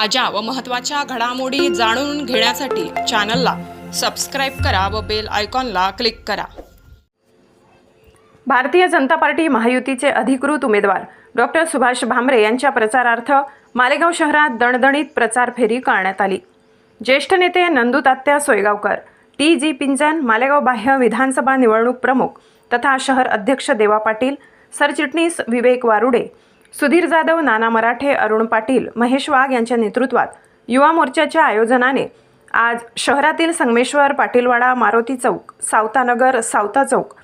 ताज्या व महत्त्वाच्या घडामोडी जाणून घेण्यासाठी चॅनलला सबस्क्राईब करा व बेल आयकॉनला क्लिक करा. भारतीय जनता पार्टी महायुतीचे अधिकृत उमेदवार डॉक्टर सुभाष भामरे यांच्या प्रचारार्थ मालेगाव शहरात दणदणीत प्रचार फेरी करण्यात आली. ज्येष्ठ नेते नंदुतात्या सोयगावकर टी जी पिंजन मालेगाव बाह्य विधानसभा निवडणूक प्रमुख तथा शहर अध्यक्ष देवा पाटील सरचिटणीस विवेक वारुडे सुधीर जाधव नाना मराठे अरुण पाटील महेश वाघ यांच्या नेतृत्वात युवा मोर्चाच्या आयोजनाने आज शहरातील संगमेश्वर पाटीलवाडा मारुती चौक सावतानगर सावता चौक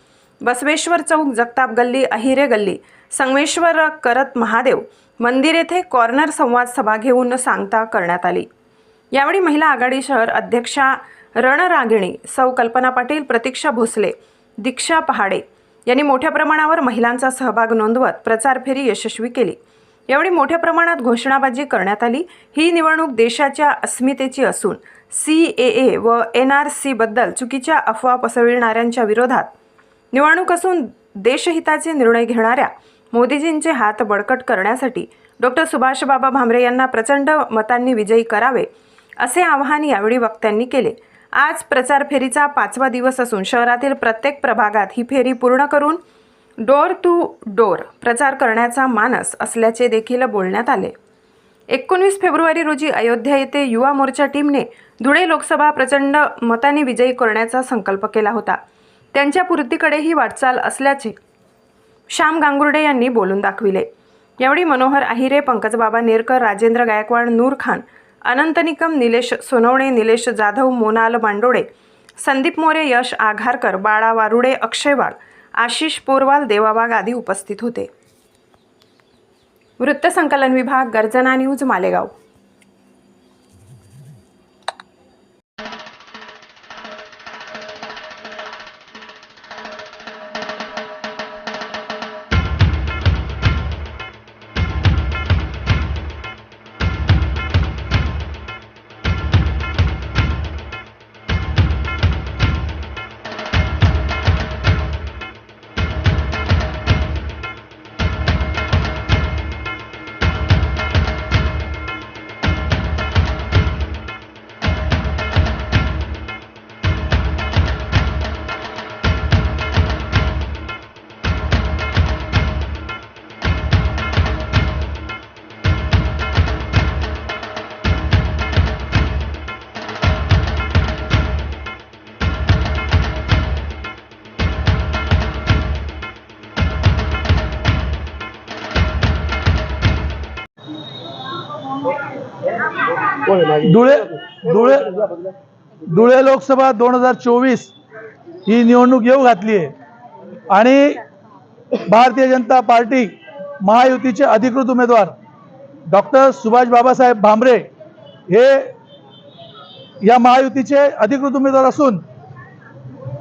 बसवेश्वर चौक जगताप गल्ली अहिरे गल्ली संगमेश्वर करत महादेव मंदिर येथे कॉर्नर संवाद सभा घेऊन सांगता करण्यात आली. यावेळी महिला आघाडी शहर अध्यक्षा रणरागिणी सौ कल्पना पाटील प्रतीक्षा भोसले दीक्षा पहाडे यांनी मोठ्या प्रमाणावर महिलांचा सहभाग नोंदवत प्रचार फेरी यशस्वी केली. यावेळी मोठ्या प्रमाणात घोषणाबाजी करण्यात आली. ही निवडणूक देशाच्या अस्मितेची असून सी ए ए व एन आर सीबद्दल चुकीच्या अफवा पसरविणाऱ्यांच्या विरोधात. निवडणूक असून देशहिताचे निर्णय घेणाऱ्या मोदीजींचे हात बळकट करण्यासाठी डॉक्टर सुभाषबाबा भामरे यांना प्रचंड मतांनी विजयी करावे असे आवाहन यावेळी वक्त्यांनी केले. आज प्रचार फेरीचा पाचवा दिवस असून शहरातील प्रत्येक प्रभागात ही फेरी पूर्ण करून डोर टू डोर प्रचार करण्याचा मानस असल्याचे देखील बोलण्यात आले. एकोणवीस फेब्रुवारी रोजी अयोध्या येथे युवा मोर्चा टीमने धुळे लोकसभा प्रचंड मताने विजयी करण्याचा संकल्प केला होता. त्यांच्या पूर्तीकडेही वाटचाल असल्याचे श्याम गांगुर्डे यांनी बोलून दाखविले. यावेळी मनोहर आहिरे पंकजबाबा नेरकर राजेंद्र गायकवाड नूर खान अनंत निकम निलेश सोनवणे निलेश जाधव मोनाल बांडोडे संदीप मोरे यश आघारकर बाळा वारुडे अक्षय वाघ आशिष पोरवाल देवाबाग आदी उपस्थित होते. वृत्तसंकलन विभाग गर्जना न्यूज मालेगाव. धुळे धुळे धुळे लोकसभा दोन हजार चोवीस ही निवडणूक येऊ घातली आहे. आणि भारतीय जनता पार्टी महायुतीचे अधिकृत उमेदवार डॉक्टर सुभाष बाबासाहेब भांबरे हे या महायुतीचे अधिकृत उमेदवार असून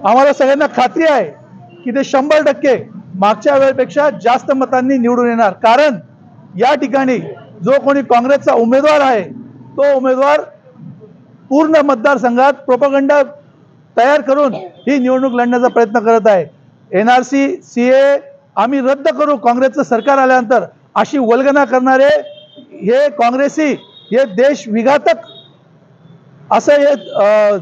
आम्हाला सगळ्यांना खात्री आहे की ते शंभर टक्के मागच्या वेळेपेक्षा जास्त मतांनी निवडून येणार. कारण या ठिकाणी जो कोणी काँग्रेसचा उमेदवार आहे तो उमेदवार पूर्ण मतदारसंघात प्रोपगंडा तयार करून ही निवडणूक लढण्याचा प्रयत्न करत आहे. N R C C A आम्ही रद्द करू काँग्रेसचं सरकार आल्यानंतर अशी वल्गना करणारे हे काँग्रेसी हे देश विघातक असं हे अं,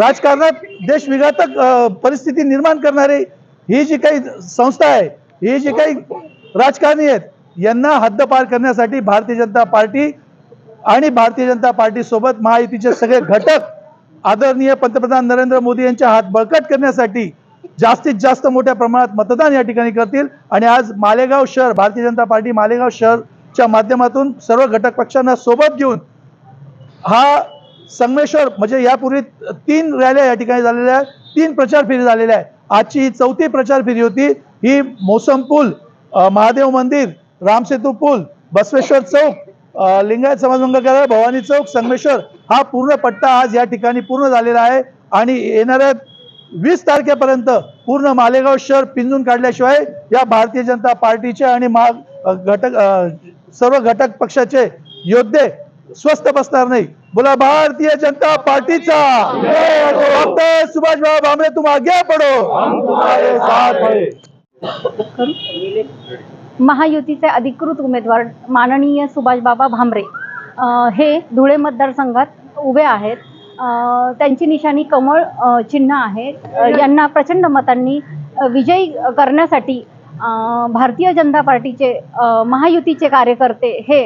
राजकारणात देश विघातक परिस्थिती निर्माण करणारी ही जी काही संस्था आहे ही जी काही राजकारणी आहेत यांना हद्दपार करण्यासाठी भारतीय जनता पार्टी आणि भारतीय जनता पार्टी सोबत महायुतीचे सगळे घटक आदरणीय पंतप्रधान नरेंद्र मोदी यांच्या हात बळकट करण्यासाठी जास्तीत जास्त मोठ्या प्रमाणात मतदान या ठिकाणी करतील. आणि आज मालेगाव शहर भारतीय जनता पार्टी मालेगाव शहरच्या माध्यमातून सर्व घटक पक्षांना सोबत घेऊन हा संगमेश्वर म्हणजे यापूर्वी तीन रॅल्या या ठिकाणी झालेल्या आहेत. तीन प्रचार फेरी झालेल्या आहे आजची ही चौथी प्रचार फेरी होती. ही मोसम पूल महादेव मंदिर रामसेतू पूल बसवेश्वर चौक लिंगायत समाज मंगल भवानी चौक संगमेश्वर हा पूर्ण पट्टा आज या ठिकाणी पूर्ण झालेला आहे. आणि येणाऱ्या वीस तारखेपर्यंत पूर्ण मालेगाव शहर पिंजून काढल्याशिवाय या भारतीय जनता पार्टीचे आणि महा घटक सर्व घटक पक्षाचे योद्धे स्वस्थ बसणार नाही. बोला भारतीय जनता पार्टीचा. डॉक्टर सुभाष बाबा भामरे तुम आगे पडो महायुतीचे अधिकृत उमेदवार माननीय सुभाषबाबा भामरे हे धुळे मतदारसंघात उभे आहेत. त्यांची निशाणी कमळ चिन्ह आहे. यांना प्रचंड मतांनी विजयी करण्यासाठी भारतीय जनता पार्टीचे महायुतीचे कार्यकर्ते हे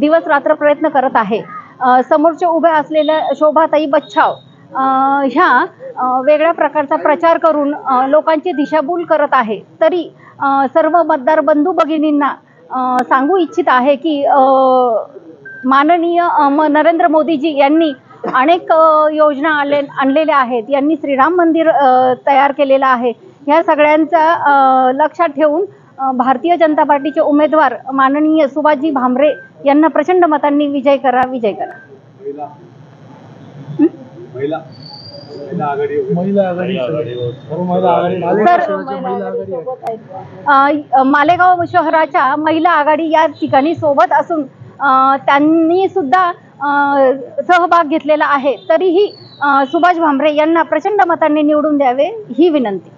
दिवस रात्र प्रयत्न करत आहे. समोरच्या समोरचे उभे असलेल्या शोभाताई बच्छाव ह्या वेगळ्या प्रकारचा प्रचार करून लोकांची दिशाभूल करत आहे. तरी सर्व मतदार बंधू भगिनींना सांगू इच्छित आहे की माननीय नरेंद्र मोदीजी यांनी अनेक योजना आले आणलेल्या आहेत. यांनी श्रीराम मंदिर तयार केलेलं आहे. ह्या सगळ्यांचा लक्षात ठेवून भारतीय जनता पार्टीचे उमेदवार माननीय सुभाषजी भामरे यांना प्रचंड मतांनी विजय करा विजय करा. महिला आघाडी सर्व महिला आघाडी. तर अ, मालेगाव शहराच्या महिला आघाडी या ठिकाणी सोबत असून अ, त्यांनी सुद्धा अ, सहभाग घेतलेला आहे. तरीही अ, सुभाष भामरे यांना प्रचंड मतांनी निवडून द्यावे ही विनंती.